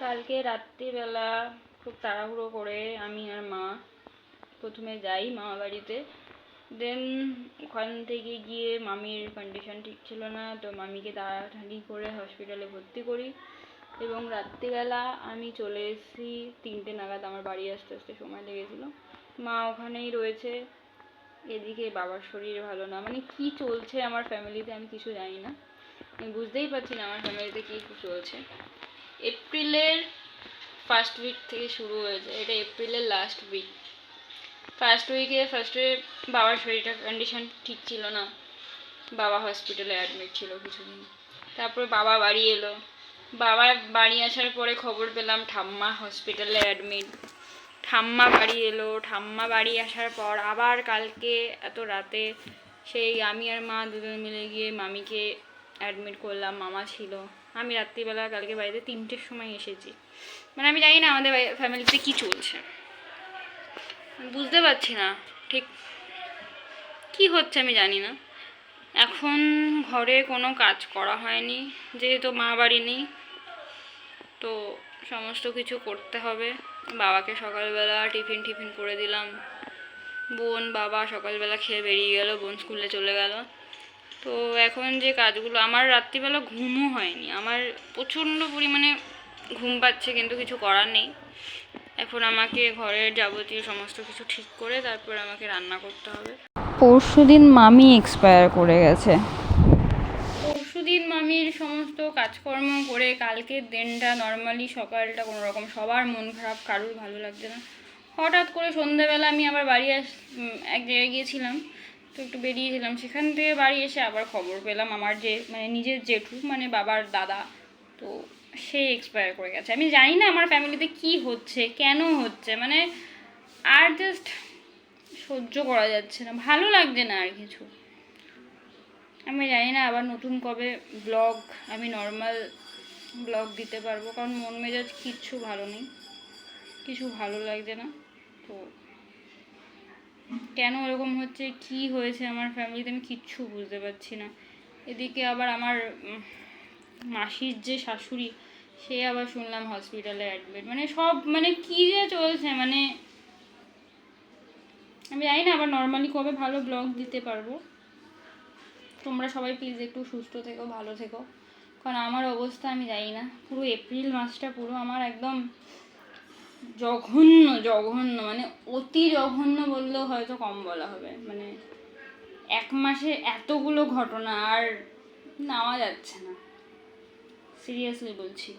কালকে রাত্রিবেলা খুব তাড়াহুড়ো করে আমি আর মা প্রথমে যাই মামা বাড়িতে। দেন ওখান থেকে গিয়ে মামির কন্ডিশন ঠিক ছিল না, তো মামিকে তাড়াতাড়ি করে হসপিটালে ভর্তি করি। এবং রাত্রিবেলা আমি চলে এসেছি, তিনটে নাগাদ আমার বাড়ি আসতে আসতে সময় লেগেছিলো। মা ওখানেই রয়েছে। এদিকে বাবার শরীর ভালো না। মানে কি চলছে আমার ফ্যামিলিতে আমি কিছু জানি না। আমি বুঝতেই পারছি না আমার ফ্যামিলিতে কী চলছে। এপ্রিলের ফার্স্ট উইক থেকে শুরু হয়েছে। এটা এপ্রিলের লাস্ট উইক ফার্স্ট উইকে ফার্স্টে বাবার শরীরটা কন্ডিশন ঠিক ছিল না। বাবা হসপিটালে অ্যাডমিট ছিল কিছুদিন। তারপরে বাবা বাড়ি এলো। বাবা বাড়ি আসার পরে খবর পেলাম ঠাম্মা হসপিটালে অ্যাডমিট ঠাম্মা বাড়ি এলো। ঠাম্মা বাড়ি আসার পর আবার কালকে এত রাতে সেই আমি আর মা দুজন মিলে গিয়ে মামিকে অ্যাডমিট করলাম, মামা ছিল। আমি রাত্রিবেলা কালকে বাড়িতে তিনটের সময় এসেছি। মানে আমি জানি না আমাদের ফ্যামিলিতে কী চলছে। বুঝতে পারছি না, ঠিক কি হচ্ছে আমি জানি না। এখন ঘরে কোনো কাজ করা হয়নি, যেহেতু মা বাড়ি নেই, তো সমস্ত কিছু করতে হবে। বাবাকে সকালবেলা টিফিন টিফিন করে দিলাম। বোন, বাবা সকালবেলা খেয়ে বেরিয়ে গেল, বোন স্কুলে চলে গেল। তো এখন যে কাজগুলো আমার রাত্রিবেলা ঘুমও হয়নি। আমার প্রচণ্ড পরিমাণে ঘুম পাচ্ছে কিন্তু কিছু করার নেই। এখন আমাকে ঘরের যাবতীয় সমস্ত কিছু ঠিক করে তারপর আমাকে রান্না করতে হবে। পরশু দিন মামি এক্সপায়ার করে গেছে। পরশুদিন মামির সমস্ত কাজকর্ম করে কালকের দিনটা নর্মালি সকালটা কোনো রকম সবার মন খারাপ কারুর ভালো লাগছে না। হঠাৎ করে সন্ধ্যাবেলা আমি আবার বাড়ি আস এক জায়গায় গিয়েছিলাম। তো একটু বেরিয়েছিলাম সেখান থেকে বাড়ি এসে আবার খবর পেলাম আমার যে মানে নিজের জেঠু মানে বাবার দাদা, তো সে এক্সপায়ার করে গেছে। আমি জানি না আমার ফ্যামিলিতে কি হচ্ছে, কেন হচ্ছে মানে আর জাস্ট সহ্য করা যাচ্ছে না। ভালো লাগছে না আর কিছু। আমি জানি না আবার নতুন কবে ব্লগ আমি নর্মাল ব্লগ দিতে পারব, কারণ মন মেজাজ কিচ্ছু ভালো নেই। কিছু ভালো লাগছে না, তো কেন এরকম হচ্ছে? কি হয়েছে আমার ফ্যামিলিতে আমি কিচ্ছু বুঝতে পারছি না। এদিকে আবার আমার মাসির যে শাশুড়ি, সে আবার শুনলাম হসপিটালে অ্যাডমিট মানে সব মানে কি যে চলছে মানে আমি জানি না, আবার নর্মালি কবে ভালো ব্লগ দিতে পারব। তোমরা সবাই প্লিজ একটু সুস্থ থেকো, ভালো থেকো। কারণ আমার অবস্থা আমি জানি না। পুরো এপ্রিল মাসটা পুরো আমার একদম জঘন্য জঘন্য মানে অতি জঘন্য বললেও হয়তো কম বলা হবে। মানে এক মাসে এতগুলো ঘটনা আর নেওয়া যাচ্ছে না। সিরিয়াসলি বলছি।